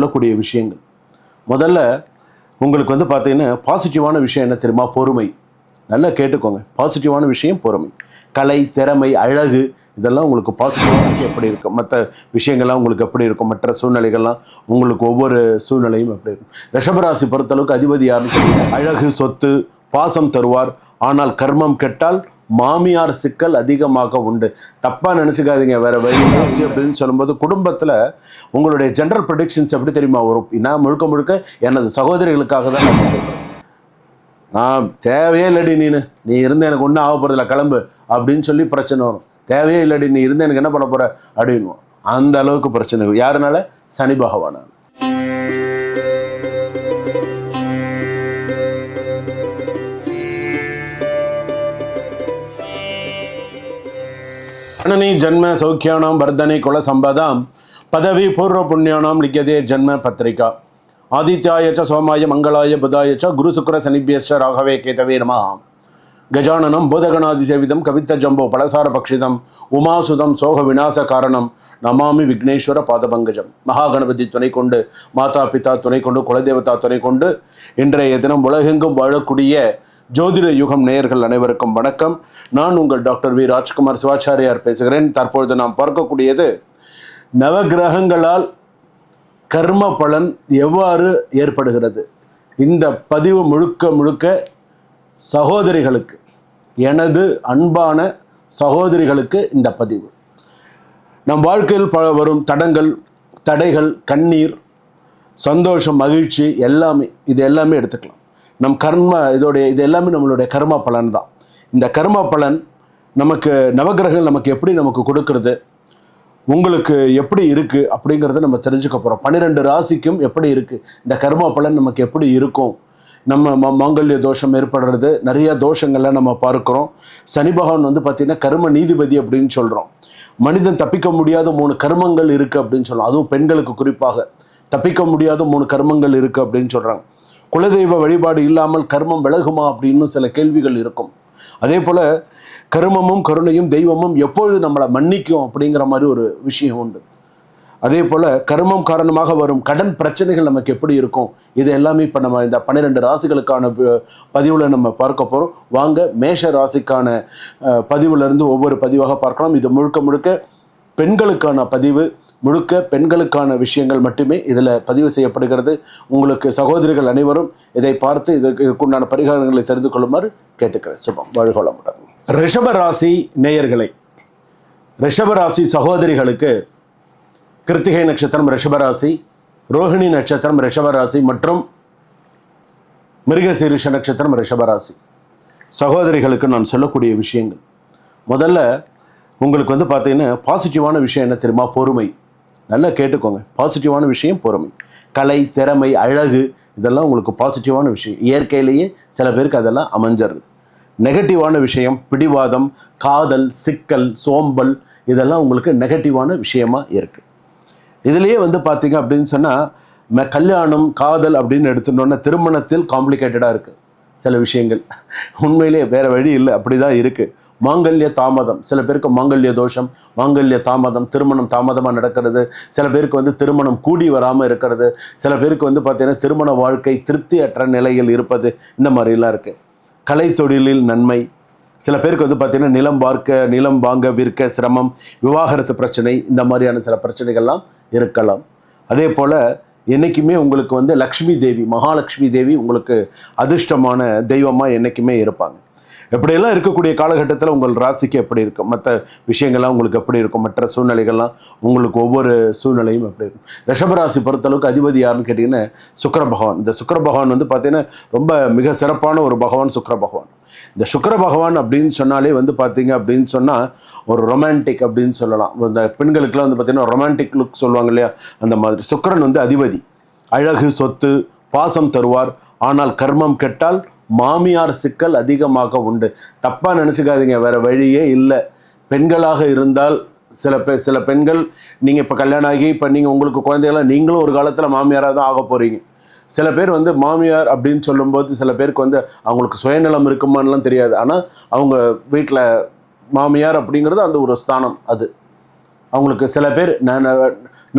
சொல்லக்கூடிய விஷயங்கள். முதல்ல உங்களுக்கு வந்து பார்த்தீங்கன்னா பாசிட்டிவான விஷயம் என்ன தெரியுமா? பொறுமை. நல்லா கேட்டுக்கோங்க. பாசிட்டிவான விஷயம் பொறுமை. கலை திறமை அழகு இதெல்லாம் உங்களுக்கு பாசிட்டிவாக எப்படி இருக்கும் மற்ற விஷயங்கள்லாம் உங்களுக்கு எப்படி இருக்கும்? மற்ற சூழ்நிலைகள்லாம் உங்களுக்கு ஒவ்வொரு சூழ்நிலையும் எப்படி இருக்கும்? ரிஷபராசி பொறுத்தளவுக்கு அதிபதி யாருன்னு அழகு சொத்து பாசம் தருவார். ஆனால் கர்மம் கெட்டால் மாமியார் சிக்கல் அதிகமாக உண்டு. தப்பாக நினச்சிக்காதீங்க வேறு வழி ராசி அப்படின்னு சொல்லும்போது குடும்பத்தில் உங்களுடைய ஜென்ரல் ப்ரொடிக்ஷன்ஸ் எப்படி தெரியுமா வரும்? நான் முழுக்க முழுக்க எனது சகோதரிகளுக்காக தான் நான் சொல்கிறேன் நான் தேவையே இல்லடி நீனு. நீ இருந்து எனக்கு ஒன்றும் ஆக போகிறதில்ல கிளம்பு அப்படின்னு சொல்லி பிரச்சனை வரும். தேவையே இல்லடி நீ இருந்து எனக்கு என்ன பண்ண போகிற அப்படின்னுவோம் அந்த அளவுக்கு பிரச்சனை. யாருனால? சனி பகவானால. அனனி ஜன்ம சௌக்கியானாம் வர்தனை குல சம்பதாம். பதவி பூர்வ புண்ணியானாம் லிக்கதே ஜன்ம பத்திரிகா. ஆதித்யாய ச சோமாய மங்களாய புதாய ச குரு சுக்கர சனிபியஸ்ட ராகவே கேதவே நம கஜானனம் பூதகணாதி சேவிதம் கவித்த ஜம்போ பலசார பக்ஷிதம். உமாசுதம் சோக விநாச காரணம். நமாமி விக்னேஸ்வர பாதபங்கஜம். மகாகணபதி துணை கொண்டு மாதா பிதா துணை கொண்டு குலதேவதா துணை கொண்டு இன்றைய தினம் உலகெங்கும் வாழக்கூடிய ஜோதிட யுகம் நேயர்கள் அனைவருக்கும் வணக்கம். நான் உங்கள் டாக்டர் வி. ராஜ்குமார் சிவாச்சாரியார் பேசுகிறேன். தற்பொழுது நாம் பார்க்கக்கூடியது நவகிரகங்களால் கர்ம பலன் எவ்வாறு ஏற்படுகிறது? இந்த பதிவு முழுக்க முழுக்க சகோதரிகளுக்கு எனது அன்பான சகோதரிகளுக்கு இந்த பதிவு. நம் வாழ்க்கையில் பல வரும் தடங்கள் தடைகள் கண்ணீர் சந்தோஷம் மகிழ்ச்சி எல்லாமே இது எல்லாமே எடுத்துக்கலாம். நம் கர்ம இதோடைய இது எல்லாமே நம்மளுடைய கர்ம பலன் தான். இந்த கர்ம பலன் நமக்கு நவகிரகங்கள் நமக்கு எப்படி நமக்கு கொடுக்கறது உங்களுக்கு எப்படி இருக்குது அப்படிங்கிறத நம்ம தெரிஞ்சுக்க போகிறோம் பன்னிரெண்டு ராசிக்கும் எப்படி இருக்குது இந்த கர்ம பலன் நமக்கு எப்படி இருக்கும் நம்ம ம மாங்கல்ய தோஷம் ஏற்படுறது நிறைய தோஷங்கள்லாம் நம்ம பார்க்குறோம். சனி பகவான் வந்து பார்த்திங்கன்னா கர்ம நீதிபதி அப்படின்னு சொல்கிறோம் மனிதன் தப்பிக்க முடியாத மூணு கர்மங்கள் இருக்குது அப்படின்னு சொல்கிறோம் அதுவும் பெண்களுக்கு குறிப்பாக தப்பிக்க முடியாத மூணு கர்மங்கள் இருக்குது அப்படின்னு சொல்கிறாங்க குலதெய்வ வழிபாடு இல்லாமல் கர்மம் விலகுமா அப்படின்னு சில கேள்விகள் இருக்கும். அதே போல் கருமமும் கருணையும் தெய்வமும் எப்பொழுது நம்மளை மன்னிக்கும் அப்படிங்கிற மாதிரி ஒரு விஷயம் உண்டு. அதே போல் கர்மம் காரணமாக வரும் கடன் பிரச்சனைகள் நமக்கு எப்படி இருக்கும்? இது எல்லாமே இப்போ நம்ம இந்த பன்னிரெண்டு ராசிகளுக்கான பதிவில் நம்ம பார்க்க போகிறோம் வாங்க மேஷ ராசிக்கான பதிவுலேருந்து ஒவ்வொரு பதிவாக பார்க்கலாம். இது முழுக்க முழுக்க பெண்களுக்கான பதிவு முழுக்க பெண்களுக்கான விஷயங்கள் மட்டுமே இதில் பதிவு செய்யப்படுகிறது. உங்களுக்கு சகோதரிகள் அனைவரும் இதை பார்த்து இதற்கு இதுக்குண்டான பரிகாரங்களை தெரிந்து கொள்ளுமாறு கேட்டுக்கிறேன். சுபம். வாழ்கொள்ளமுடன் ரிஷபராசி நேயர்களை ரிஷபராசி சகோதரிகளுக்கு கிருத்திகை நட்சத்திரம் ரிஷபராசி ரோஹிணி நட்சத்திரம் ரிஷபராசி மற்றும் மிருகசீரிஷ நட்சத்திரம் ரிஷபராசி. சகோதரிகளுக்கு நான் சொல்லக்கூடிய விஷயங்கள். முதல்ல உங்களுக்கு வந்து பார்த்தீங்கன்னா பாசிட்டிவான விஷயம் என்ன தெரியுமா? பொறுமை. நல்லா கேட்டுக்கோங்க. பாசிட்டிவான விஷயம் பொறுமை. கலை திறமை அழகு இதெல்லாம் உங்களுக்கு பாசிட்டிவான விஷயம். இயற்கையிலேயே சில பேருக்கு அதெல்லாம் அமைஞ்சிருது. நெகட்டிவான விஷயம் பிடிவாதம் காதல் சிக்கல் சோம்பல் இதெல்லாம் உங்களுக்கு நெகட்டிவான விஷயமா இருக்குது இதுலேயே வந்து பார்த்தீங்க அப்படின்னு சொன்னால் கல்யாணம் காதல் அப்படின்னு எடுத்துட்டோன்னா திருமணத்தில் காம்ப்ளிகேட்டடாக இருக்குது சில விஷயங்கள். உண்மையிலே வேறு வழி இல்லை அப்படி தான் இருக்குது மாங்கல்ய தாமதம். சில பேருக்கு மாங்கல்ய தோஷம் மாங்கல்ய தாமதம் திருமணம் தாமதமாக நடக்கிறது. சில பேருக்கு வந்து திருமணம் கூடி வராமல் இருக்கிறது. சில பேருக்கு வந்து பார்த்தீங்கன்னா திருமண வாழ்க்கை திருப்தியற்ற நிலையில் இருப்பது. இந்த மாதிரிலாம் இருக்குது கலை தொழிலில் நன்மை. சில பேருக்கு வந்து பார்த்திங்கன்னா நிலம் பார்க்க நிலம் வாங்க விற்க சிரமம் விவாகரத்து பிரச்சனை இந்த மாதிரியான சில பிரச்சனைகள்லாம் இருக்கலாம். அதே போல் என்றைக்குமே உங்களுக்கு வந்து லக்ஷ்மி தேவி மகாலட்சுமி தேவி உங்களுக்கு அதிர்ஷ்டமான தெய்வமாக என்றைக்குமே இருப்பாங்க. எப்படியெல்லாம் இருக்கக்கூடிய காலகட்டத்தில் உங்கள் ராசிக்கு எப்படி இருக்கும்? மற்ற விஷயங்கள்லாம் உங்களுக்கு எப்படி இருக்கும்? மற்ற சூழ்நிலைகள்லாம் உங்களுக்கு ஒவ்வொரு சூழ்நிலையும் எப்படி இருக்கும்? ரிஷபராசி பொறுத்தளவுக்கு அதிபதி யாருன்னு கேட்டிங்கன்னா சுக்கர பகவான். இந்த சுக்கர பகவான் வந்து பார்த்தீங்கன்னா ரொம்ப மிக சிறப்பான ஒரு பகவான் சுக்கர பகவான். இந்த சுக்கர பகவான் அப்படின்னு சொன்னாலே வந்து பார்த்தீங்க அப்படின்னு சொன்னால் ஒரு ரொமான்டிக் அப்படின்னு சொல்லலாம். இந்த பெண்களுக்கெல்லாம் வந்து பார்த்தீங்கன்னா ரொமான்டிக் லுக் சொல்லுவாங்க இல்லையா? அந்த மாதிரி. சுக்கிரன் வந்து அதிபதி. அழகு சொத்து பாசம் தருவார். ஆனால் கர்மம் கெட்டால் மாமியார் சிக்கல் அதிகமாக உண்டு. தப்பாக நினச்சிக்காதீங்க வேறு வழியே இல்லை. பெண்களாக இருந்தால் சில பெ சில பெண்கள் நீங்கள் இப்போ கல்யாணம் ஆகி இப்போ நீங்கள் உங்களுக்கு குழந்தைகளாம் நீங்களும் ஒரு காலத்தில் மாமியாராக தான் ஆக போகிறீங்க சில பேர் வந்து மாமியார் அப்படின்னு சொல்லும்போது சில பேருக்கு வந்து அவங்களுக்கு சுயநலம் இருக்குமான்லாம் தெரியாது. ஆனால் அவங்க வீட்டில் மாமியார் அப்படிங்கிறது அந்த ஒரு ஸ்தானம் அது. அவங்களுக்கு சில பேர்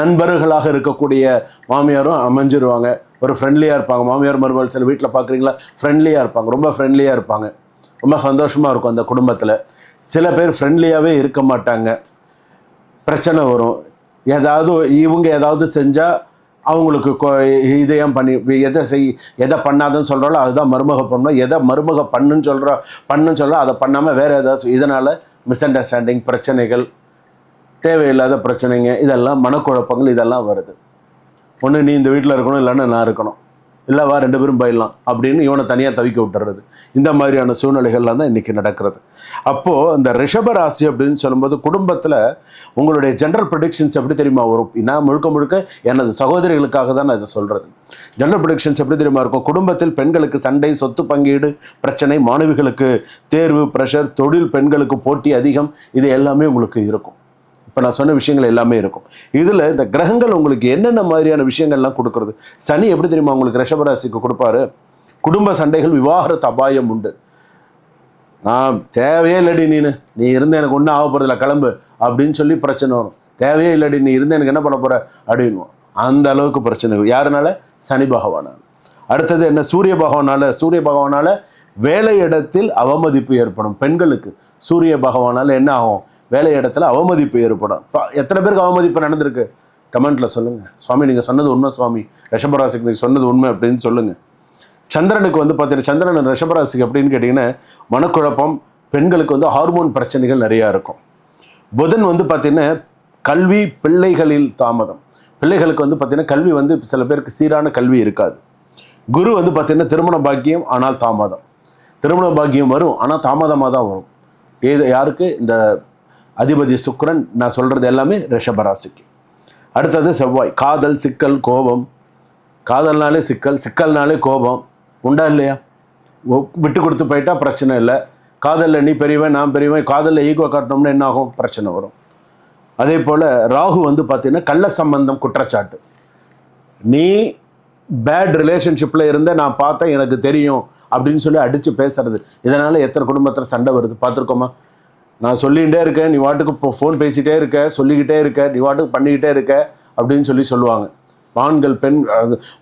நண்பர்களாக இருக்கக்கூடிய மாமியாரும் அமைஞ்சிருவாங்க. ஒரு ஃப்ரெண்ட்லியாக இருப்பாங்க. மாமியார் மருமகள் சில வீட்டில் பார்க்குறீங்களா ஃப்ரெண்ட்லியாக இருப்பாங்க. ரொம்ப ஃப்ரெண்ட்லியாக இருப்பாங்க. ரொம்ப சந்தோஷமாக இருக்கும் அந்த குடும்பத்தில். சில பேர் ஃப்ரெண்ட்லியாகவே இருக்க மாட்டாங்க. பிரச்சனை வரும். ஏதாவது இவங்க ஏதாவது செஞ்சால் அவங்களுக்கு கொ- இதை ஏன் பண்ணி எதை செய் எதை பண்ணாதுன்னு சொல்கிறாலோ அதுதான் மருமக பண்ணணும். எதை மருமக பண்ணுன்னு சொல்கிறா பண்ணுன்னு சொல்கிறோம் அதை பண்ணாமல் வேறு ஏதாவது இதனால் மிஸ் அண்டர்ஸ்டாண்டிங் பிரச்சனைகள் தேவையில்லாத பிரச்சனைங்க இதெல்லாம் மனக்குழப்பங்கள் இதெல்லாம் வருது. ஒன்று நீ இந்த வீட்டில் இருக்கணும் இல்லைன்னா நான் இருக்கணும். இல்லை வா ரெண்டு பேரும் போயிடலாம் அப்படின்னு இவனை தனியாக தவிக்க விட்டுறது. இந்த மாதிரியான சூழ்நிலைகள்லாம் தான் இன்றைக்கி நடக்கிறது. அப்போது இந்த ரிஷப ராசி அப்படின்னு சொல்லும்போது குடும்பத்தில் உங்களுடைய ஜென்ரல் ப்ரொடிக்ஷன்ஸ் எப்படி தெரியுமா வரும்? நான் முழுக்க முழுக்க எனது சகோதரிகளுக்காக தான் நான் இதை சொல்கிறது ஜென்ரல் ப்ரொடிக்ஷன்ஸ் எப்படி தெரியுமா இருக்கும்? குடும்பத்தில் பெண்களுக்கு சண்டை சொத்து பங்கீடு பிரச்சனை மாணவிகளுக்கு தேர்வு ப்ரெஷர் தொழில் பெண்களுக்கு போட்டி அதிகம் இது எல்லாமே உங்களுக்கு இருக்கும். இப்போ நான் சொன்ன விஷயங்கள் எல்லாமே இருக்கும். இதில் இந்த கிரகங்கள் உங்களுக்கு என்னென்ன மாதிரியான விஷயங்கள்லாம் கொடுக்குறது? சனி எப்படி தெரியுமா உங்களுக்கு ரிஷபராசிக்கு கொடுப்பாரு? குடும்ப சண்டைகள் விவாகரத்து அபாயம் உண்டு. நான் தேவையே இல்லடி நீனு. நீ இருந்து எனக்கு ஒன்றும் ஆக போகிறதில்ல கிளம்பு அப்படின்னு சொல்லி பிரச்சனை வரும். தேவையே இல்லடி நீ இருந்து எனக்கு என்ன பண்ண போகிற அப்படின்னுவோம் அந்த அளவுக்கு பிரச்சனை. யாருனால? சனி பகவானால். அடுத்தது என்ன? சூரிய பகவானால். சூரிய பகவானால் வேலை இடத்தில் அவமதிப்பு ஏற்படும் பெண்களுக்கு. சூரிய பகவானால் என்ன ஆகும்? வேலை இடத்துல அவமதிப்பு ஏற்படும். பா- எத்தனை பேருக்கு அவமதிப்பு நடந்திருக்கு? கமெண்ட்ல சொல்லுங்க. சுவாமி நீங்க சொன்னது உண்மை சுவாமி. ரிஷபராசிக்கு நீங்க சொன்னது உண்மை அப்படின்னு சொல்லுங்க. சந்திரனுக்கு வந்து பார்த்தீங்கன்னா சந்திரன் ரிஷபராசிக்கு அப்படின்னு கேட்டிங்கன்னா மனக்குழப்பம் பெண்களுக்கு வந்து ஹார்மோன் பிரச்சனைகள் நிறையா இருக்கும். புதன் வந்து பார்த்தீங்கன்னா கல்வி பிள்ளைகளில் தாமதம். பிள்ளைகளுக்கு வந்து பார்த்தீங்கன்னா கல்வி வந்து சில பேருக்கு சீரான கல்வி இருக்காது. குரு வந்து பார்த்தீங்கன்னா திருமண பாக்கியம் ஆனால் தாமதம். திருமண பாக்கியம் வரும் ஆனால் தாமதமாக தான் வரும். ஏது யாருக்கு? இந்த அதிபதி சுக்ரன் நான் சொல்கிறது எல்லாமே ரிஷபராசிக்கு அடுத்தது செவ்வாய். காதல் சிக்கல் கோபம். காதல்னாலே சிக்கல் சிக்கல்னாலே கோபம். உண்டா இல்லையா? விட்டு கொடுத்து போயிட்டா பிரச்சனை இல்லை. காதலில் நீ பெரியவன் நான் பெரியவன் காதலில் ஈகோ காட்டினோம்னா என்ன ஆகும்? பிரச்சனை வரும். அதே போல் ராகு வந்து பார்த்தீங்கன்னா கள்ள சம்பந்தம் குற்றச்சாட்டு. நீ பேட் ரிலேஷன்ஷிப்பில் இருந்த நான் பார்த்தேன் எனக்கு தெரியும் அப்படின்னு சொல்லி அடித்து பேசுறது. இதனால் எத்தனை குடும்பத்தில் சண்டை வருது? பார்த்துருக்கோமா? நான் சொல்லிகிட்டே இருக்கேன் நீ வாட்டுக்கு இப்போ ஃபோன் பேசிகிட்டே இருக்க சொல்லிக்கிட்டே இருக்க நீ வாட்டுக்கு பண்ணிக்கிட்டே இருக்க அப்படின்னு சொல்லி சொல்லுவாங்க. ஆண்கள் பெண்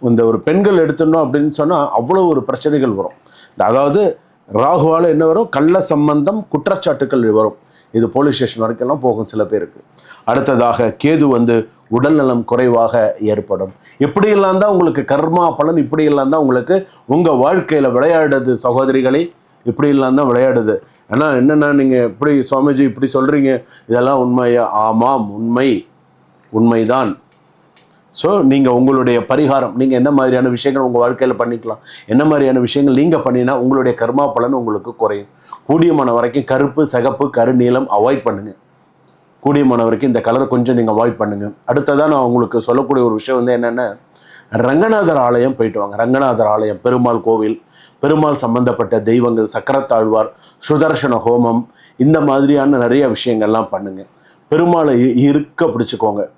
இந்த ஒரு பெண்கள் எடுத்துடணும் அப்படின்னு சொன்னால் அவ்வளோ ஒரு பிரச்சனைகள் வரும். அதாவது ராகுவால் என்ன வரும்? கள்ள சம்பந்தம் குற்றச்சாட்டுக்கள் வரும். இது போலீஸ் ஸ்டேஷன் வரைக்கெல்லாம் போகும் சில பேருக்கு. அடுத்ததாக கேது வந்து உடல்நலம் குறைவாக ஏற்படும். இப்படியெல்லாம் தான் உங்களுக்கு கர்மா பலன் இப்படியெல்லாம் தான் உங்களுக்கு உங்கள் வாழ்க்கையில் விளையாடுது சகோதரிகளை. இப்படியெல்லாம் தான் விளையாடுது. ஆனால் என்னென்னா நீங்கள் இப்படி சுவாமிஜி இப்படி சொல்கிறீங்க இதெல்லாம் உண்மையா? ஆமாம் உண்மை. உண்மைதான். ஸோ நீங்கள் உங்களுடைய பரிகாரம் நீங்கள் என்ன மாதிரியான விஷயங்கள் உங்கள் வாழ்க்கையில் பண்ணிக்கலாம்? என்ன மாதிரியான விஷயங்கள் நீங்கள் பண்ணினா உங்களுடைய கர்மா பலன் உங்களுக்கு குறையும். கூடியமான வரைக்கும் கருப்பு சிகப்பு கருநீளம் அவாய்ட் பண்ணுங்கள் கூடியமான வரைக்கும் இந்த கலரை கொஞ்சம் நீங்கள் அவாய்ட் பண்ணுங்கள் அடுத்ததாக நான் உங்களுக்கு சொல்லக்கூடிய ஒரு விஷயம் வந்து என்னென்னா ரங்கநாதர் ஆலயம் போயிட்டு வாங்க. ரங்கநாதர் ஆலயம் பெருமாள் கோவில். பெருமாள் சம்பந்தப்பட்ட தெய்வங்கள் சக்கரத்தாழ்வார் சுதர்சன ஹோமம் இந்த மாதிரியான நிறைய விஷயங்கள்லாம் பண்ணுங்க. பெருமாளை இ- இருக்க பிடிச்சிக்கோங்க.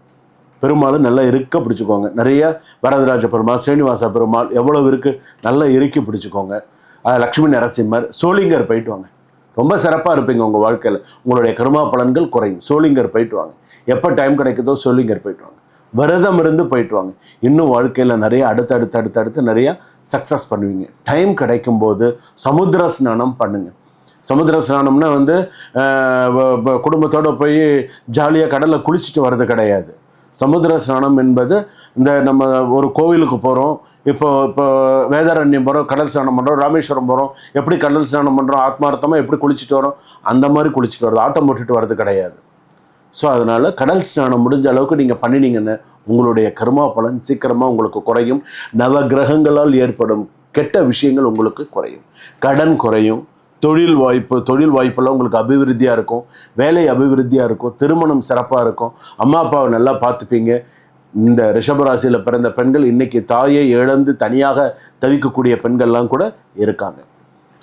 பெருமாளை நல்லா இருக்க பிடிச்சிக்கோங்க. நிறைய வரதராஜ பெருமாள் ஸ்ரீனிவாச பெருமாள் எவ்வளவு இருக்குது நல்லா இறுக்கி பிடிச்சிக்கோங்க. லக்ஷ்மி நரசிம்மர் சோளிங்கர் போயிட்டு வாங்க. ரொம்ப சிறப்பாக இருப்பீங்க உங்கள் வாழ்க்கையில். உங்களுடைய கருமா பலன்கள் குறையும். சோளிங்கர் போயிட்டு வாங்க. எப்போ டைம் கிடைக்குதோ சோளிங்கர் போயிட்டு வாங்க. விரதம் இருந்து போயிட்டு வாங்க இன்னும் வாழ்க்கையில் நிறைய அடுத்து அடுத்து அடுத்து அடுத்து நிறைய சக்ஸஸ் பண்ணுவீங்க. டைம் கிடைக்கும் போது சமுத்திர ஸ்நானம் பண்ணுங்கள் சமுத்திர ஸ்நானம்னா வந்து குடும்பத்தோடு போய் ஜாலியாக கடலில் குளிச்சுட்டு வர்றது கிடையாது. சமுத்திர ஸ்நானம் என்பது இந்த நம்ம ஒரு கோவிலுக்கு போகிறோம் இப்போ இப்போ வேதாரண்யம் போகிறோம் கடல் ஸ்நானம் பண்ணுறோம் ராமேஸ்வரம் போகிறோம் எப்படி கடல் ஸ்நானம் பண்ணுறோம் ஆத்மார்த்தமாக எப்படி குளிச்சுட்டு வரோம் அந்த மாதிரி குளிச்சுட்டு வர்றது ஆட்டம் போட்டுட்டு வர்றது கிடையாது. ஸோ அதனால் கடல் ஸ்நானம் முடிஞ்ச அளவுக்கு நீங்கள் பண்ணினீங்கன்னா உங்களுடைய கர்மா பலன் சீக்கிரமாக உங்களுக்கு குறையும். நவ கிரகங்களால் ஏற்படும் கெட்ட விஷயங்கள் உங்களுக்கு குறையும். கடன் குறையும். தொழில் வாய்ப்பு தொழில் வாய்ப்பெல்லாம் உங்களுக்கு அபிவிருத்தியாக இருக்கும். வேலை அபிவிருத்தியாக இருக்கும். திருமணம் சிறப்பாக இருக்கும். அம்மா அப்பாவை நல்லா பார்த்துப்பீங்க. இந்த ரிஷபராசியில் பிறந்த பெண்கள் இன்றைக்கி தாயை இழந்து தனியாக தவிக்கக்கூடிய பெண்கள்லாம் கூட இருக்காங்க.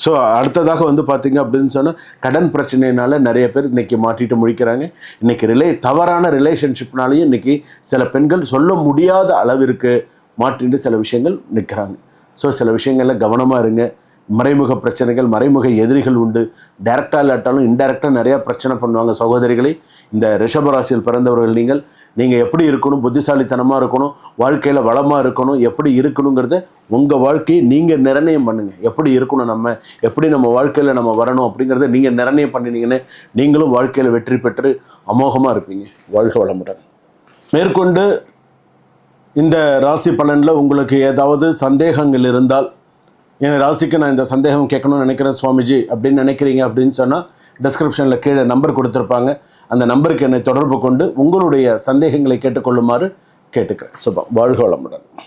ஸோ அடுத்ததாக வந்து பார்த்தீங்க அப்படின்னு சொன்னால் கடன் பிரச்சனையினால நிறைய பேர் இன்னைக்கு மாட்டிட்டு முழிக்கிறாங்க. இன்றைக்கி ரிலே தவறான ரிலேஷன்ஷிப்னாலையும் இன்றைக்கி சில பெண்கள் சொல்ல முடியாத அளவிற்கு மாட்டிட்டு சில விஷயங்கள் நிற்கிறாங்க ஸோ சில விஷயங்களில் கவனமாக இருங்க. மறைமுக பிரச்சனைகள் மறைமுக எதிரிகள் உண்டு. டைரெக்டாக இல்லாட்டாலும் இன்டைரக்டாக நிறையா பிரச்சனை பண்ணுவாங்க சகோதரிகளை. இந்த ரிஷபராசியில் பிறந்தவர்கள் நீங்கள் நீங்கள் எப்படி இருக்கணும் புத்திசாலித்தனமாக இருக்கணும் வாழ்க்கையில் வளமாக இருக்கணும் எப்படி இருக்கணுங்கிறத உங்கள் வாழ்க்கையை நீங்கள் நிர்ணயம் பண்ணுங்கள் எப்படி இருக்கணும் நம்ம எப்படி நம்ம வாழ்க்கையில் நம்ம வரணும் அப்படிங்கிறத நீங்கள் நிர்ணயம் பண்ணினீங்கன்னு நீங்களும் வாழ்க்கையில் வெற்றி பெற்று அமோகமாக இருப்பீங்க. வாழ்க வளமுடன். மேற்கொண்டு இந்த ராசி பலனில் உங்களுக்கு ஏதாவது சந்தேகங்கள் இருந்தால் என் ராசிக்கு நான் இந்த சந்தேகம் கேட்கணும்னு நினைக்கிறேன் சுவாமிஜி அப்படின்னு நினைக்கிறீங்க அப்படின்னு சொன்னால் டிஸ்கிரிப்ஷனில் கீழே நம்பர் கொடுத்துருப்பாங்க. அந்த நம்பருக்கு என்னை தொடர்பு கொண்டு உங்களுடைய சந்தேகங்களை கேட்டுக்கொள்ளுமாறு கேட்டுக்கிறேன். சுபம். வாழ்க வளமுடன்